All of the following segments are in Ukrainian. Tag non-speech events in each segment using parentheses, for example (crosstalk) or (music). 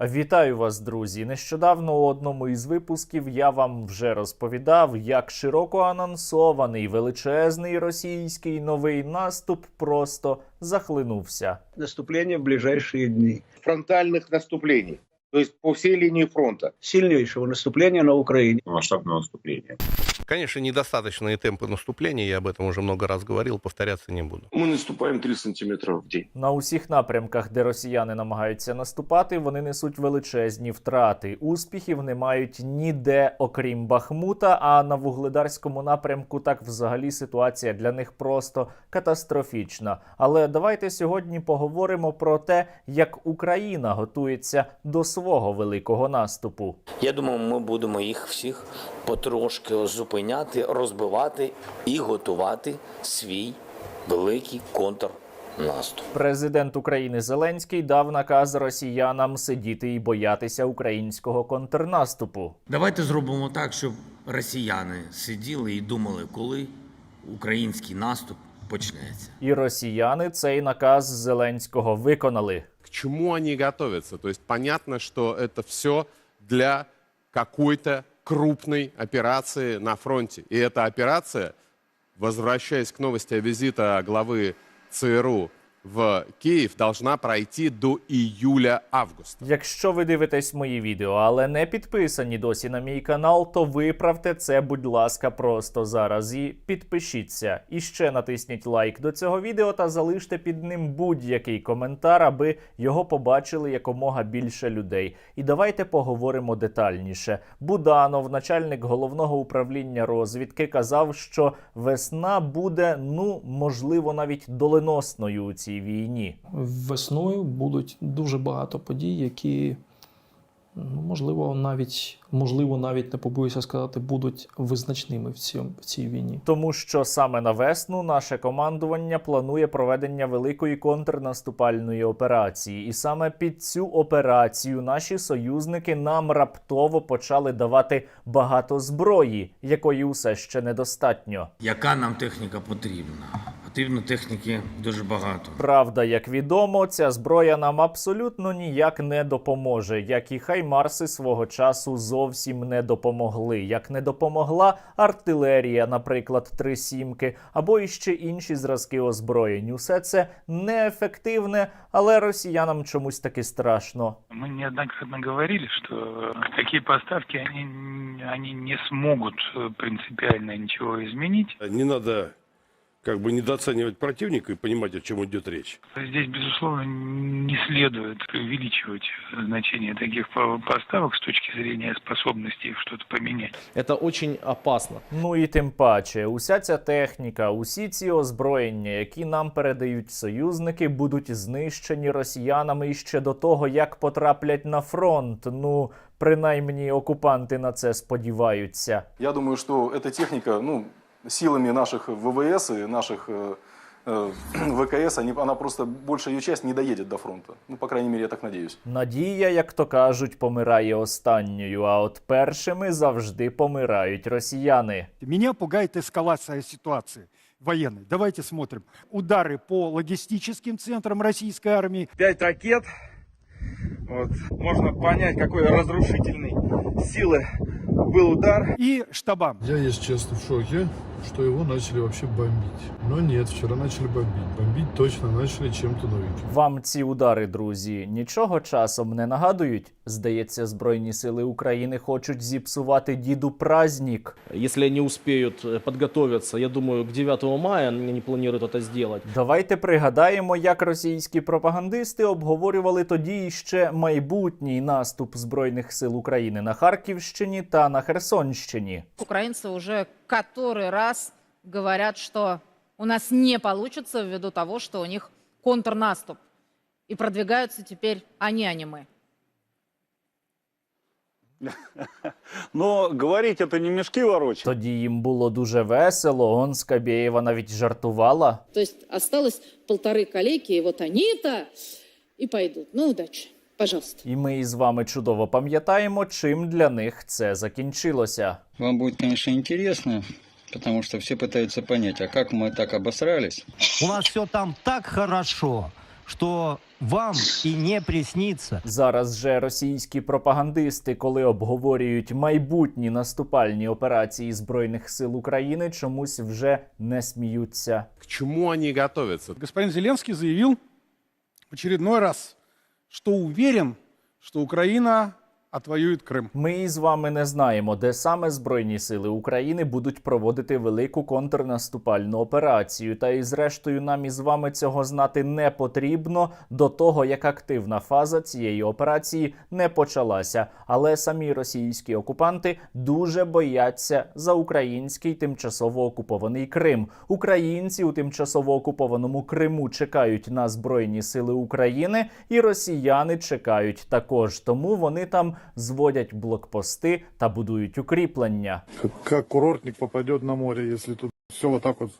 Вітаю вас, друзі! Нещодавно у одному із випусків я вам вже розповідав, як широко анонсований величезний російський новий наступ просто захлинувся. наступление в ближайшие дни. фронтальных наступлений, то по всей линии фронта. Сильнейшего наступления на Украине. масштабного наступления. Конечно, недостаточные темпы наступления, я об этом уже много раз говорил, повторяться не буду. Мы наступаем 3 сантиметра в день. На усіх напрямках, де росіяни намагаються наступати, вони несуть величезні втрати. Успіхів не мають ніде, окрім Бахмута. А на вугледарському напрямку так взагалі ситуація для них просто катастрофічна. Але давайте сьогодні поговоримо про те, як Україна готується до свого великого наступу. Я думаю, ми будемо їх всіх потрошки зупиняти, розбивати і готувати свій великий контрнаступ. Президент України Зеленський дав наказ росіянам сидіти і боятися українського контрнаступу. Давайте зробимо так, щоб росіяни сиділи і думали, коли український наступ почнеться. І росіяни цей наказ Зеленського виконали. к чему они готовятся. То есть понятно, что это все для какой-то крупной операции на фронте. И эта операция, возвращаясь к новости о визита главы ЦРУ в Киев, должна пройти до июля-августа. Якщо ви дивитесь мої відео, але не підписані досі на мій канал, то виправте це, будь ласка, просто зараз і підпишіться. І ще натисніть лайк до цього відео та залиште під ним будь-який коментар, аби його побачили якомога більше людей. І давайте поговоримо детальніше. Буданов, начальник головного управління розвідки, казав, що весна буде, ну можливо, навіть доленосною у цій війні. весною будуть дуже багато подій, які ну, можливо навіть можливо навіть не побоюся сказати, будуть визначними в цьому в цій війні. Тому що саме на весну наше командування планує проведення великої контрнаступальної операції, і саме під цю операцію наші союзники нам раптово почали давати багато зброї, якої усе ще недостатньо. Яка нам техніка потрібна? Потрібно техніки дуже багато. Правда, як відомо, ця зброя нам абсолютно ніяк не допоможе, як і хаймарси свого часу зовсім не допомогли. Як не допомогла артилерія, наприклад, три сімки, або іще інші зразки озброєнь. Усе це неефективне, але росіянам чомусь таки страшно. Мы неоднократно говорили, что такие поставки, они, они не смогут э, принципиально ничего изменить. Не надо как бы недооценивать противника и понимать, о чем идет речь. Здесь, безусловно, не следует увеличивать значение таких по- поставок с точки зрения способности их что-то поменять. Это очень опасно. Ну і тим паче, уся ця техніка, усі ці озброєння, які нам передають союзники, будуть знищені росіянами іще до того, як потраплять на фронт. Ну, принаймні, окупанти на це сподіваються. Я думаю, что эта техника, ну, силами наших ВВС и наших э, э, ВКС, (clears throat) они, она просто большая ее часть не доедет до фронта. Ну, по крайней мере, я так надеюсь. Надія, як то кажуть, помирає останньою, а от першими завжди помирають росіяни. Меня пугает эскалация ситуации военной. Давайте смотрим. Удары по логистическим центрам российской армии. Пять ракет. Вот. Можно понять, какой разрушительной силы был удар. И штабам. Я, если честно, в шоке, что его начали вообще бомбить. Но нет, вчера начали бомбить. Бомбить точно начали чем-то новеньким. Вам ці удари, друзі, нічого часом не нагадують? Здається, Збройні сили України хочуть зіпсувати діду праздник. Если они успеют э, подготовиться, я думаю, к 9 мая они планируют это сделать. Давайте пригадаємо, як російські пропагандисти обговорювали тоді ще майбутній наступ збройних сил України на Харківщині та на Херсонщині. Украинцы уже который раз говорят, что у нас не получится ввиду того, что у них контрнаступ. И продвигаются теперь они, а не мы. (laughs) Но говорить это не мешки ворочать. Тоді їм було дуже весело. Он Скабєєва навіть жартувала. То есть осталось полторы коллеги, и вот они-то и пойдут. Ну, удачи. Пожалуйста. І ми із вами чудово пам'ятаємо, чим для них це закінчилося. Вам будет, конечно, интересно, потому что все пытаются понять, а как мы так обосрались? У нас все там так хорошо. что вам и не приснится. Зараз же російські пропагандисти, коли обговорюють майбутні наступальні операції збройних сил України, чомусь вже не сміються. К чему они готовятся? Господин Зеленский заявил в очередной раз, что уверен, что Украина отвоюет Крым. Ми із вами не знаємо, де саме збройні сили України будуть проводити велику контрнаступальну операцію. Та і зрештою нам із вами цього знати не потрібно до того, як активна фаза цієї операції не почалася. Але самі російські окупанти дуже бояться за український тимчасово окупований Крим. Українці у тимчасово окупованому Криму чекають на збройні сили України, і росіяни чекають також. Тому вони там зводять блокпости та будують укріплення. Як курортник попаде на море, если тут все отак так вот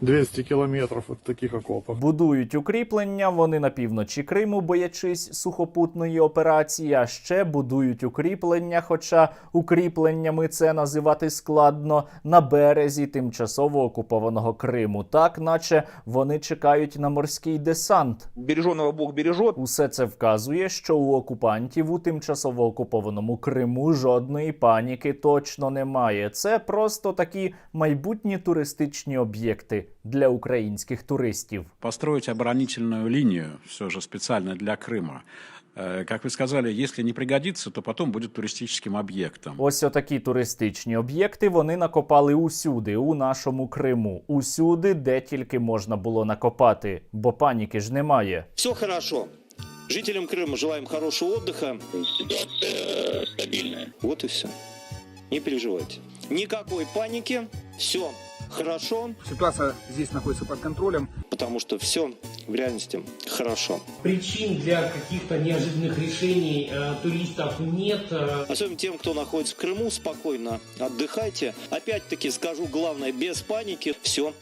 200 километров от таких окопов. Будують укріплення вони на півночі Криму, боячись сухопутної операції. А ще будують укріплення, хоча укріпленнями це називати складно на березі тимчасово окупованого Криму, так наче вони чекають на морський десант. Береженого Бог бережет. Усе це вказує, що у окупантів у тимчасово окупованому Криму жодної паніки точно немає. Це просто такі майбутні туристичні об'єкти для українських туристів. построить оборонительную линию все же специально для Крыма. Э, Как вы сказали, если не пригодится, то потом будет туристическим объектом. Ось отакі туристичні об'єкти вони накопали усюди, у нашому Криму, усюди, де тільки можна було накопати, бо паніки ж немає. Все хорошо. Жителям Крыма желаем хорошего отдыха. Ситуация стабильная. Вот и все. Не переживайте. Никакой паники. Все Хорошо. Ситуация здесь находится под контролем. Потому что все в реальности хорошо. Причин для каких-то неожиданных решений э, туристов нет. э, Особенно тем, кто находится в Крыму, спокойно отдыхайте. Опять-таки скажу главное, без паники. Все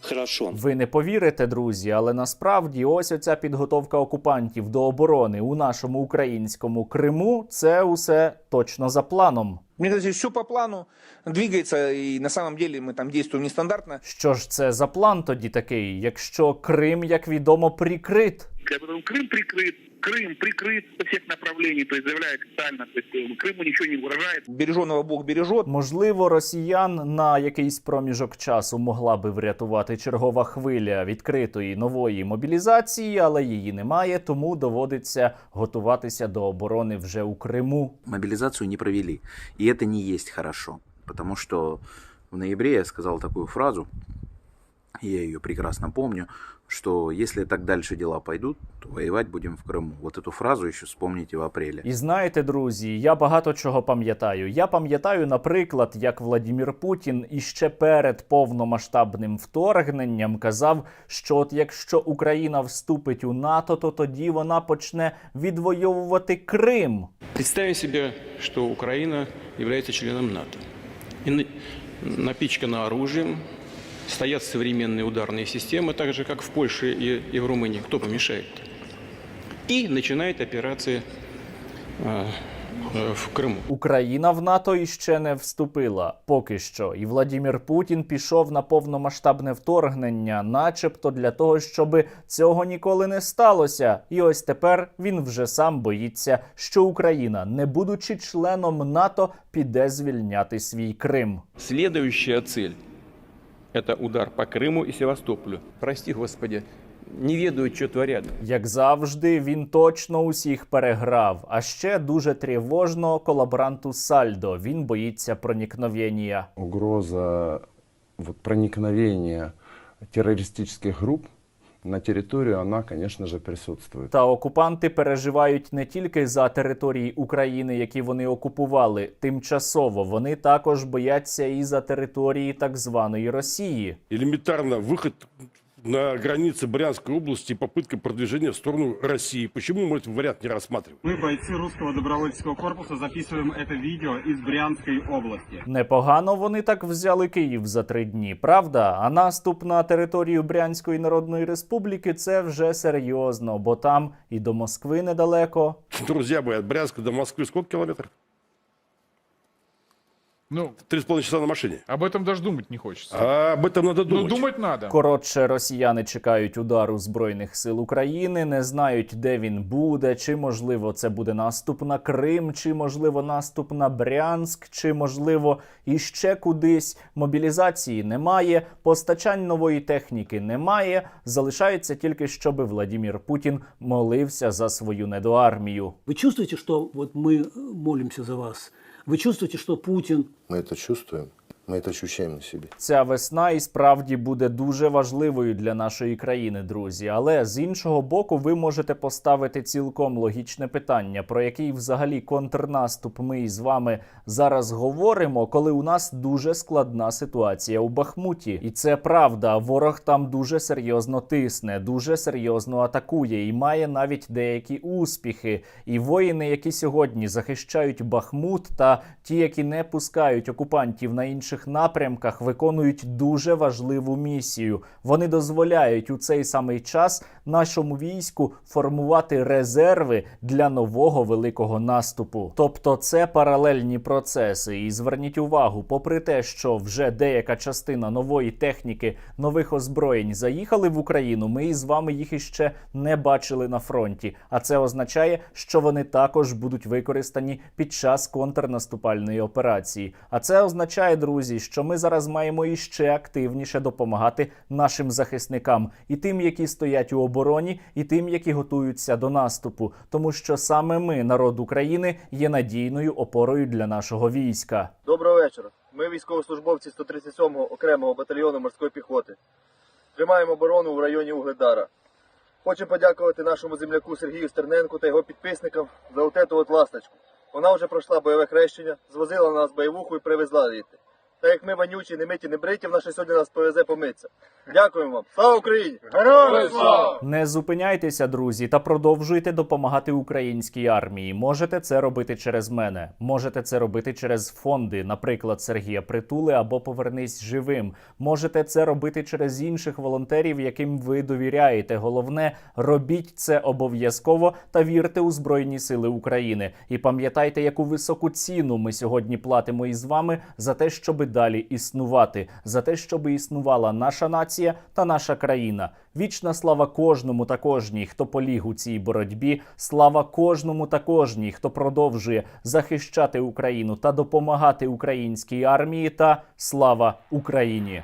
хорошо. Ви не повірите, друзі, але насправді ось оця підготовка окупантів до оборони у нашому українському Криму це усе точно за планом. Мне кажется, все по плану двигается, и на самом деле мы там действуем нестандартно. Що ж це за план тоді такий, якщо Крим, як відомо, прикрит? Потом Крым прикрыт, Крым прикрыт со всех направлений, то есть заявляет официально, то есть э, Крыму ничего не угрожает. Береженого Бог бережет. Можливо, росіян на якийсь проміжок часу могла би врятувати чергова хвиля відкритої нової мобілізації, але її немає, тому доводиться готуватися до оборони вже у Криму. мобилизацию не провели. И это не есть хорошо. Потому что в ноябре я сказал такую фразу, я ее прекрасно помню, что если так дальше дела пойдут, то воевать будем в Крыму. Вот эту фразу еще вспомните в апреле. І знаєте, друзі, я багато чого пам'ятаю. Я пам'ятаю, наприклад, як Владімір Путін іще перед повномасштабним вторгненням казав, що от якщо Україна вступить у НАТО, то тоді вона почне відвоювати Крим. Представим себе, что Украина является членом НАТО. И на- напичкана оружием, стоят современные ударные системы, так же, как в Польше и, и в Румынии. Кто помешает? И начинает операции э, э, в Крыму. Україна в НАТО іще не вступила поки що, і Владімір Путін пішов на повномасштабне вторгнення, начебто для того, щоб цього ніколи не сталося. І ось тепер він вже сам боїться, що Україна, не будучи членом НАТО, піде звільняти свій Крим. Следующая цель – это удар по Криму і Севастополю. Прости, Господи, не ведают, що творят. Як завжди, він точно усіх переграв. А ще дуже тривожно колаборанту Сальдо. Він боїться проникновення. угроза вот, проникновення терористичних групп на территорию, она, конечно же, присутствует. Та окупанти переживають не тільки за території України, які вони окупували тимчасово. Вони також бояться і за території так званої Росії. Елементарно выход на границе Брянской области и попытка продвижения в сторону России. Почему мы этот вариант не рассматриваем? Мы, бойцы русского добровольческого корпуса, записываем это видео из Брянской области. Непогано вони так взяли Київ за три дні, правда? А наступ на територію Брянської Народної Республіки це вже серйозно, бо там і до Москви недалеко. Друзья мои, от Брянска до Москвы сколько километров? Ну, Три с половиной часа на машине. об этом даже думать не хочется. А об этом надо Ну, думать. думать надо. Коротше, росіяни чекають удару збройних сил України, не знають, де він буде, чи можливо це буде наступ на Крим, чи можливо наступ на Брянськ, чи можливо іще кудись. Мобілізації немає, постачань нової техніки немає. Залишається тільки, щоб Владімір Путін молився за свою недоармію. Вы чувствуете, что вот мы э, молимся за вас? Вы чувствуете, что Путин Мы это чувствуем, мы это ощущаем на себе. Ця весна і справді буде дуже важливою для нашої країни, друзі. Але з іншого боку, ви можете поставити цілком логічне питання, про який взагалі контрнаступ ми із вами зараз говоримо, коли у нас дуже складна ситуація у Бахмуті. І це правда. Ворог там дуже серйозно тисне, дуже серйозно атакує і має навіть деякі успіхи. І воїни, які сьогодні захищають Бахмут, та ті, які не пускають окупантів на інших напрямках, виконують дуже важливу місію. Вони дозволяють у цей самий час нашому війську формувати резерви для нового великого наступу. Тобто, це паралельні процеси. І зверніть увагу, попри те, що вже деяка частина нової техніки, нових озброєнь заїхали в Україну, ми із вами їх іще не бачили на фронті. А це означає, що вони також будуть використані під час контрнаступальної операції. А це означає, друзі, що ми зараз маємо іще активніше допомагати нашим захисникам і тим, які стоять у обороні, і тим, які готуються до наступу, тому що саме ми, народ України, є надійною опорою для нашого війська. Доброго вечора. Ми військовослужбовці 137-го окремого батальйону морської піхоти. Тримаємо оборону в районі Угледара. Хочемо подякувати нашому земляку Сергію Стерненку та його підписникам за от ласточку. Вона вже пройшла бойове хрещення, звозила нас бойовуху і привезла звідти. Та як ми вонючі, не миті, не бриті, вона ще сьогодні нас повезе помитися. Дякуємо вам. Слава Україні! Героям слава! Не зупиняйтеся, друзі, та продовжуйте допомагати українській армії. Можете це робити через мене, можете це робити через фонди, наприклад, Сергія Притули або Повернись живим. Можете це робити через інших волонтерів, яким ви довіряєте. Головне, робіть це обов'язково та вірте у Збройні Сили України. І пам'ятайте, яку високу ціну ми сьогодні платимо із вами за те, щоб далі існувати, за те, щоб існувала наша нація та наша країна. Вічна слава кожному та кожній, хто поліг у цій боротьбі. Слава кожному та кожній, хто продовжує захищати Україну та допомагати українській армії. Та слава Україні!